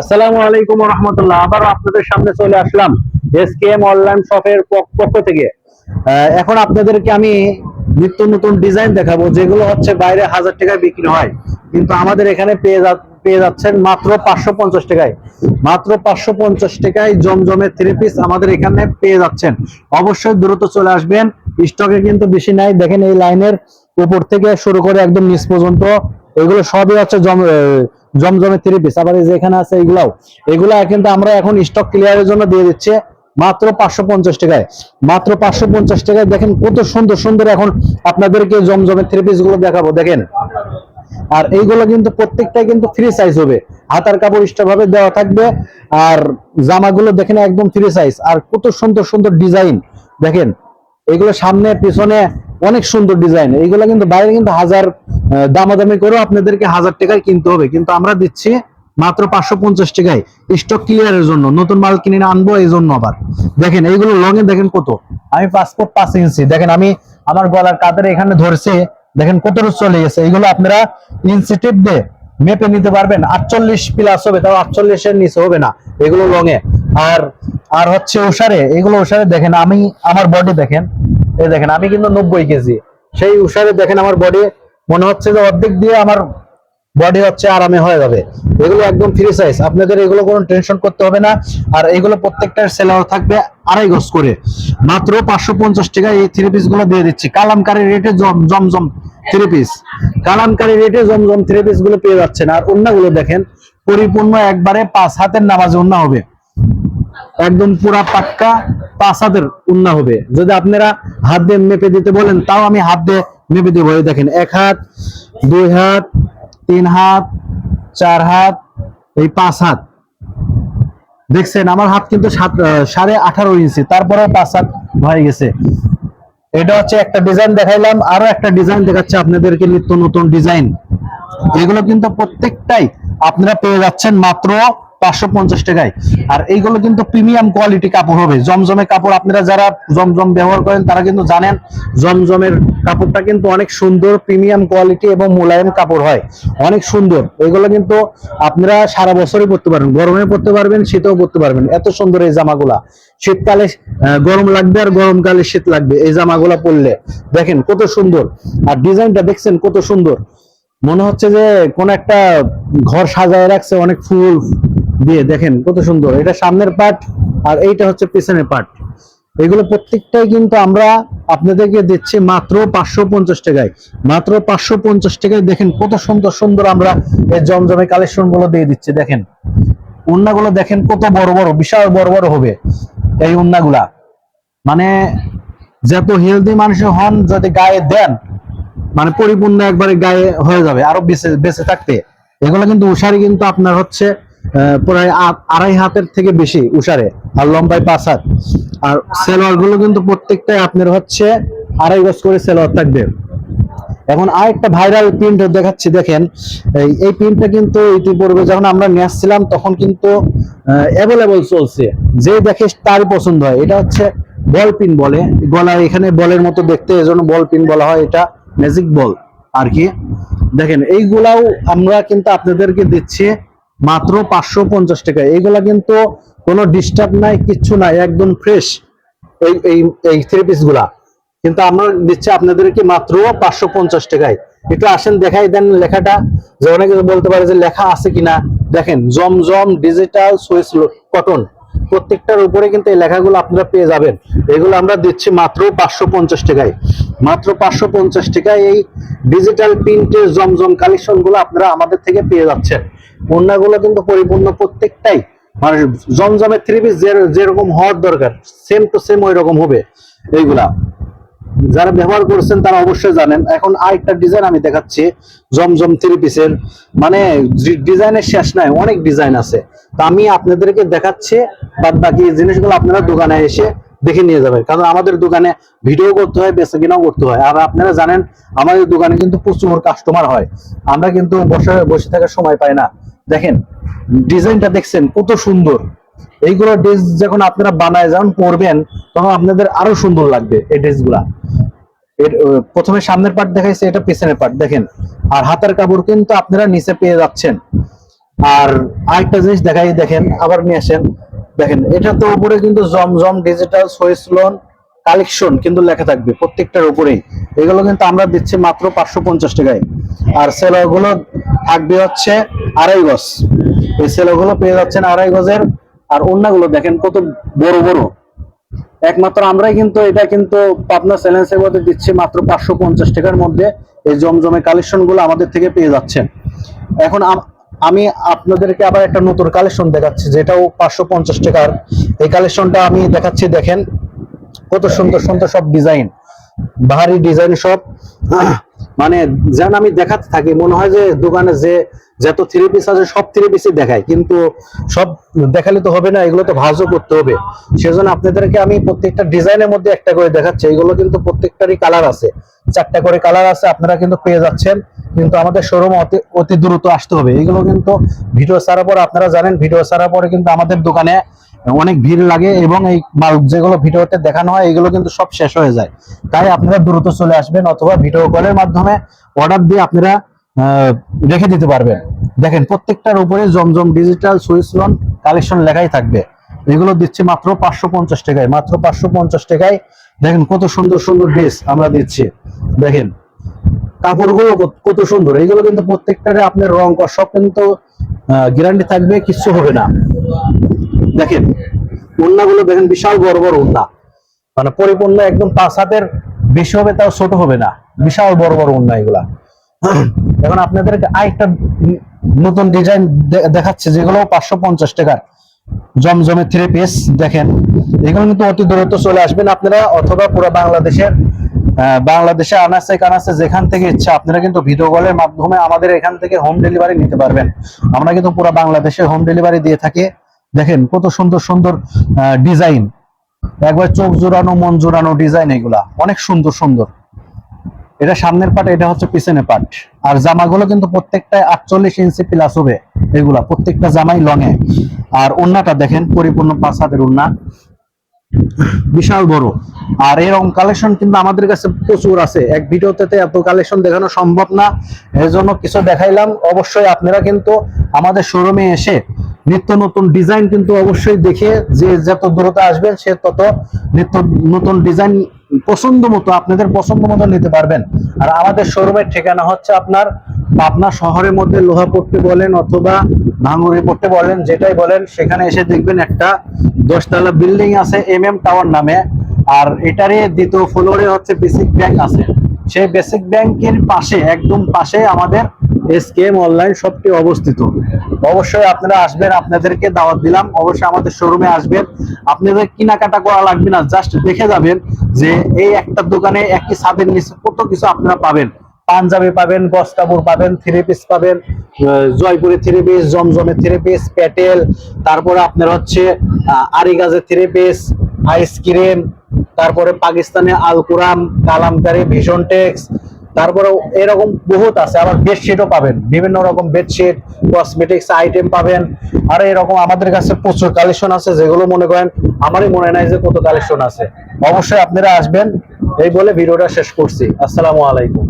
আসসালামু আলাইকুম রহমতুল্লাহ আবার আপনাদের সামনে চলে আসলাম এসকেএম অনলাইন শপের পক্ষ থেকে। এখন আপনাদেরকে আমি নিত্য নতুন ডিজাইন দেখাবো, যেগুলো হচ্ছে বাইরে হাজার টাকায় বিক্রি হয়। কিন্তু আমাদের এখানে পেয়ে পেয়ে যাচ্ছেন মাত্র পাঁচশো পঞ্চাশ টাকায়। মাত্র পাঁচশো পঞ্চাশ টাকায় জমজমের থ্রি পিস আমাদের এখানে পেয়ে যাচ্ছেন। অবশ্যই দ্রুত চলে আসবেন। স্টকে কিন্তু বেশি নাই। দেখেন এই লাইনের উপর থেকে শুরু করে একদম নিচ পর্যন্ত এগুলো সবই হচ্ছে জম আহ, জমজমের থ্রি আবার এই যে এখানে আছে এইগুলাও এগুলা কিন্তু আমরা এখন স্টক ক্লিয়ারের জন্য দিয়ে দিচ্ছি মাত্র পাঁচশো পঞ্চাশ টাকায়। মাত্র পাঁচশো পঞ্চাশ টাকায় দেখেন কত সুন্দর সুন্দর এখন আপনাদেরকে জমজমের থ্রি গুলো দেখাবো দেখেন। আর এইগুলো কিন্তু প্রত্যেকটাই কিন্তু ফ্রি সাইজ হবে। হাতার কাপড় ভাবে দেওয়া থাকবে। আর জামাগুলো দেখেন একদম ফ্রি সাইজ আর কত সুন্দর সুন্দর ডিজাইন দেখেন এগুলো সামনে পিছনে অনেক সুন্দর ডিজাইন এইগুলো কিন্তু বাইরে কিন্তু হাজার দামাদামি করেও আপনাদেরকে হাজার টাকায় কিনতে হবে। কিন্তু আমরা দিচ্ছি মাত্র পাঁচশো পঞ্চাশ টাকায়। স্টক ক্লিয়ারের জন্য, নতুন মাল কিনে আনব এই জন্য আবার। দেখেন, এইগুলো লং এ দেখেন কত। আমি পাসপোর্ট পাঁচ ইঞ্চি। দেখেন, আমি আমার গলার কাদের এখানে ধরছে, দেখেন কত রোজ চলে গেছে। এইগুলো আপনারা ইনসিটিভ দিয়ে মেপে নিতে পারবেন। আটচল্লিশ প্লাস হবে, তাও আটচল্লিশের নিচে হবে না। এগুলো লং এ। আর আর হচ্ছে উষারে এগুলো উষারে দেখেন, আমি, আমার বডি দেখেন। এই দেখেন, আমি কিন্তু নব্বই কেজি। সেই উষারে দেখেন আমার বডি মনে হচ্ছে যে অর্ধেক দিয়ে আমার বডি হচ্ছে আরামে হয়ে যাবে। এগুলো একদম ফ্রি সাইজ আপনাদের এগুলো কোনো টেনশন করতে হবে না। আর এগুলো প্রত্যেকটার সেলাও থাকবে আড়াই গজ করে। মাত্র পাঁচশো পঞ্চাশ টাকা এই থ্রি পিসগুলো দিয়ে দিচ্ছি। কালামকারি রেটে জমজম থ্রি পিস কালামকারি রেটে জমজম থ্রি পিসগুলো পেয়ে যাচ্ছেন। আর অন্যগুলো দেখেন, পরিপূর্ণ একবারে পাঁচ হাতের নামাজে অন্য হবে। একদম পুরা পাক্কা পাঁচ হাতের উন্না হবে। যদি আপনারা হাত দিয়ে মেপে দিতে বলেন, তাও আমি হাত দিয়ে মেপে দেবো। দেখেন, এক হাত, দুই হাত, তিন হাত, চার হাত, এই পাঁচ হাত। দেখছেন, আমার হাত কিন্তু সাড়ে আঠারো ইঞ্চি, তারপরেও পাঁচ হাত হয়ে গেছে। এটা হচ্ছে একটা ডিজাইন দেখাইলাম, আরও একটা ডিজাইন দেখাচ্ছে আপনাদেরকে, নিত্য নতুন ডিজাইন। এগুলো কিন্তু প্রত্যেকটাই আপনারা পেয়ে যাচ্ছেন মাত্র পাঁচশো পঞ্চাশ টাকায়। আর এইগুলো কিন্তু প্রিমিয়াম কোয়ালিটি কাপড় হবে। জমজমে কাপড় আপনারা যারা জমজম ব্যবহার করেন, তারা কিন্তু জানেন জমজমের কাপড়টা কিন্তু অনেক সুন্দর প্রিমিয়াম কোয়ালিটি এবং মোলায়েম কাপড় হয়। অনেক সুন্দর। এগুলো কিন্তু আপনারা সারা বছরই পরতে পারবেন। গরমে পরতে পারবেন, শীতেও পরতে পারবেন। এত সুন্দর এই জামাগুলা। শীতকালে গরম লাগবে আর গরমকালে শীত লাগবে। এই জামাগুলা পরলে দেখেন কত সুন্দর। আর ডিজাইনটা দেখছেন কত সুন্দর। মনে হচ্ছে যে কোন একটা ঘর সাজায় রাখছে, অনেক ফুল দিয়ে দেখেন কত সুন্দর। এটা সামনের পার্ট আর এইটা হচ্ছে পিছনের পার্ট। এগুলো প্রত্যেকটাই কিন্তু আমরা আপনাদেরকে দিচ্ছি মাত্র পাঁচশো পঞ্চাশ টাকায়। মাত্র পাঁচশো পঞ্চাশ টাকায় দেখেন কত সুন্দর সুন্দর আমরা এই জমজমে কালেকশনগুলো দিয়ে দিচ্ছি, দেখেন। উন্নাগুলো দেখেন কত বড় বড়, বিশাল বড় বড় হবে এই উন্নাগুলা। মানে যত হেলদি মানুষ হন, যদি গায়ে দেন মানে পরিপূর্ণ একবারে গায়ে হয়ে যাবে আরও বেঁচে বেঁচে থাকতে। এগুলো কিন্তু উষারি কিন্তু আপনার হচ্ছে প্রায় আড়াই হাতের থেকে বেশি উষারে আর লম্বায় পাঁচ হাত। আর সেলোয়ারগুলো কিন্তু প্রত্যেকটাই আপনার হচ্ছে আড়াই গজ করে সেলোয়ার থাকবে। এখন আরেকটা ভাইরাল প্রিন্ট দেখাচ্ছি, দেখেন। এই প্রিন্টটা কিন্তু ইতিপূর্বে যখন আমরা নিয়ে আসছিলাম, তখন কিন্তু অ্যাভেলেবল চলছে। যে দেখে তারই পছন্দ হয়। এটা হচ্ছে বল পিন বলে। গলার এখানে বলের মতো দেখতে, এজন্য বল পিন বলা হয়। এটা ম্যাজিক বল আর কি। দেখেন, এইগুলাও আমরা কিন্তু আপনাদেরকে দিচ্ছি। মাত্র পাঁচশো পঞ্চাশ টাকা। এইগুলা কিন্তু কোনো ডিস্টার্ব নাই, কিচ্ছু নাই, একদম ফ্রেশ এই এই এই গুলা। কিন্তু আমরা দিচ্ছি আপনাদেরকে মাত্র পাঁচশো পঞ্চাশ টাকায়। একটু আসেন, দেখাই দেন লেখাটা। যে অনেকে বলতে পারে যে লেখা আছে কিনা। দেখেন, জমজম ডিজিটাল সুইস কটন প্রত্যেকটার উপরে কিন্তু এই লেখাগুলো আপনারা পেয়ে যাবেন। এগুলো আমরা দিচ্ছি মাত্র পাঁচশো পঞ্চাশ টাকায়। মাত্র পাঁচশো পঞ্চাশ টাকায় এই ডিজিটাল প্রিন্টের জমজম কালেকশনগুলো আপনারা আমাদের থেকে পেয়ে যাচ্ছেন। পণ্যগুলো কিন্তু পরিপূর্ণ প্রত্যেকটাই। মানে জমজমের থ্রি পিস যেরকম হওয়ার দরকার সেম টু সেম ওই রকম হবে এইগুলা। যারা ব্যবহার করছেন তারা অবশ্যই জানেন। এখন আরেকটা ডিজাইন আমি দেখাচ্ছি, জমজম থ্রি পিসের মানে ডিজাইনের শেষ নাই, অনেক ডিজাইন আছে। তা আমি আপনাদেরকে দেখাচ্ছি, বাদ বাকি জিনিসগুলো আপনারা দোকানে এসে দেখে নিয়ে যাবেন কারণ আমাদের দোকানে ভিডিও করতে হয়, বেচা কিনাও করতে হয়। আর আপনারা জানেন, আমাদের দোকানে কিন্তু প্রচুর কাস্টমার হয়। আমরা কিন্তু বসে বসে থাকার সময় পাই না। দেখেন, ডিজাইনটা দেখছেন, কত সুন্দর। এইগুলো ড্রেস যখন আপনারা বানায় যখন পরবেন, তখন আপনাদের আরও সুন্দর লাগবে এই ড্রেসগুলা। এর প্রথমে সামনের পার্ট দেখাইছে, এটা পেছনের পার্ট দেখেন, আর হাতের কাপড় কিন্তু আপনারা নিচে পেয়ে যাচ্ছেন। আর আরেকটা জিনিস দেখাই, দেখেন, আবার নিয়ে আসেন। দেখেন, এটা তো উপরে কিন্তু Zamzam digital Swiss lawn collection কিন্তু লেখা থাকবে প্রত্যেকটার উপরেই। এগুলো কিন্তু আমরা দিচ্ছি মাত্র পাঁচশো পঞ্চাশ টাকায়। আর সেলোগুলো থাকবে হচ্ছে আড়াই গজ। এই সেলোগুলো পেয়ে যাচ্ছেন আড়াই গজের। আর অন্যগুলো দেখেন কত বড় বড়। একমাত্র আমরাই কিন্তু এটা কিন্তু পাবনা চ্যালেঞ্জের মধ্যে দিচ্ছি মাত্র পাঁচশো পঞ্চাশ টাকার মধ্যে। এই জমজমে কালেকশনগুলো আমাদের থেকে পেয়ে যাচ্ছেন। এখন আম- আপনাদেরকে আবার একটা নতুন কালেকশন দেখাচ্ছি, যেটাও পাঁচশো পঞ্চাশ টাকার। এই কালেকশনটা আমি দেখাচ্ছি, দেখেন। কত সুন্দর সুন্দর সব ডিজাইন বাহারি ডিজাইন সব। মানে যেন আমি দেখাতে থাকি, মনে হয় যে দোকানে যে যত থ্রি পিস আছে সব থ্রি পিসই দেখায়, কিন্তু সব দেখালে তো হবে না, এগুলো তো ভাজও করতে হবে। সেজন্য আপনাদেরকে আমি প্রত্যেকটা ডিজাইনের মধ্যে একটা করে দেখাচ্ছি, এগুলো কিন্তু প্রত্যেকটারই কালার আছে। চারটা করে কালার আছে, আপনারা কিন্তু পেয়ে যাচ্ছেন, কিন্তু আমাদের শোরুম অতি অতি দ্রুত আসতে হবে। এগুলো কিন্তু ভিডিও ছাড়ার পর আপনারা জানেন ভিডিও ছাড়ার পরে কিন্তু আমাদের দোকানে অনেক ভিড় লাগে এবং এই মাল যেগুলো ভিডিওতে দেখানো হয়, এগুলো কিন্তু সব শেষ হয়ে যায়। তাই আপনারা দ্রুত চলে আসবেন অথবা ভিডিও কলের মাধ্যমে অর্ডার দিয়ে আপনারা রেখে দিতে পারবেন। দেখেন, প্রত্যেকটার উপরে Zamzam digital Swiss lawn collection লেখাই থাকবে। এগুলো দিচ্ছি মাত্র পাঁচশো পঞ্চাশ টাকায়, মাত্র পাঁচশো পঞ্চাশ টাকায়। দেখেন, কত সুন্দর সুন্দর ড্রেস আমরা দিচ্ছি। দেখেন, কাপড়গুলো কত- সুন্দর। এগুলো কিন্তু প্রত্যেকটারে আপনার রং সব কিন্তু গ্যারান্টি থাকবে, কিচ্ছু হবে না। দেখেন উন্নাগুলো দেখেন বিশাল বড় বড় উন্না মানে পরিপূর্ণ একদম পাঁচ হাতের, বেশি হবে তাও ছোট হবে না। বিশাল বড় বড় উন্না এগুলা। এখন আপনাদেরকে আরেকটা নতুন ডিজাইন দেখাচ্ছে, যেগুলো পাঁচশো পঞ্চাশ টাকার। জমজমে থ্রি পিস দেখেন। এগুলো কিন্তু অতি দূরত্ব চলে আসবেন আপনারা, অথবা পুরো বাংলাদেশের বাংলাদেশে আনাচে কানাচে যেখান থেকে ইচ্ছা আপনারা কিন্তু ভিডিও কলের মাধ্যমে আমাদের এখান থেকে হোম ডেলিভারি নিতে পারবেন। আমরা কিন্তু পুরো বাংলাদেশে হোম ডেলিভারি দিয়ে থাকি। দেখেন কত সুন্দর সুন্দর ডিজাইন একবার চোখ জোড়ানো, মন জোড়ানো ডিজাইন এগুলা। অনেক সুন্দর সুন্দর। এটা সামনের পাট, এটা হচ্ছে পিছনে পাট। আর জামাগুলো কিন্তু প্রত্যেকটাই আটচল্লিশ ইঞ্চি প্লাস হবে এগুলা। প্রত্যেকটা জামাই লঙে আর ওন্নাটা দেখেন, পরিপূর্ণ পাঁচ হাতের ওন্না বিশাল বড়। আর এরকম কালেকশন কিন্তু আমাদের কাছে প্রচুর আছে। এক ভিডিওতে এত কালেকশন দেখানো সম্ভব না। এর জন্য কিছু দেখাইলাম। অবশ্যই আপনারা কিন্তু আমাদের শোরুমে এসে নিত্য নতুন ডিজাইন কিন্তু অবশ্যই দেখে যে যত দ্রুত আসবেন সে তত নিত্য নতুন ডিজাইন পছন্দ মতো, আপনাদের পছন্দ মতো নিতে পারবেন। আর আমাদের শোরুমের ঠিকানা হচ্ছে আপনার পাবনা শহরের মধ্যে লোহা পড়তে বলেন অথবা ভাঙ্গুরি পড়তে বলেন, যেটাই বলেন, সেখানে এসে দেখবেন একটা দশতলা বিল্ডিং আছে এম এম টাওয়ার নামে। আর এটারই দ্বিতীয় ফ্লোরে হচ্ছে বেসিক ব্যাংক আছে। সেই বেসিক ব্যাংকের পাশে, একদম পাশে আমাদের এসকেএম অনলাইন শপটি অবস্থিত। অবশ্যই আপনারা আসবেন, আপনাদেরকে দাওয়াত দিলাম। অবশ্যই আমাদের শোরুমে আসবেন। আপনাদের কেনাকাটা করা লাগবে না জাস্ট দেখে যাবেন যে এই একটা দোকানে একটি ছাদের নিচে কত কিছু আপনারা পাবেন। পাঞ্জাবি পাবেন কাপড় পাবেন থ্রি পাবেন জয়পুরি থ্রি জমজমে থ্রি প্যাটেল, তারপরে আপনার হচ্ছে আরিগাজের থ্রি আইসক্রিম তারপরে পাকিস্তানে আল কুরাম কালামকারি টেক্স তারপরে এরকম বহুত আছে, আবার বেডশিটও পাবেন। বিভিন্ন রকম বেডশিট কসমেটিক্স আইটেম পাবেন। আর এরকম আমাদের কাছে প্রচুর কালেকশন আছে, যেগুলো মনে করেন আমারই মনে নাই যে কত কালেকশন আছে। অবশ্যই আপনারা আসবেন, এই বলে ভিডিওটা শেষ করছি। আসসালামু আলাইকুম।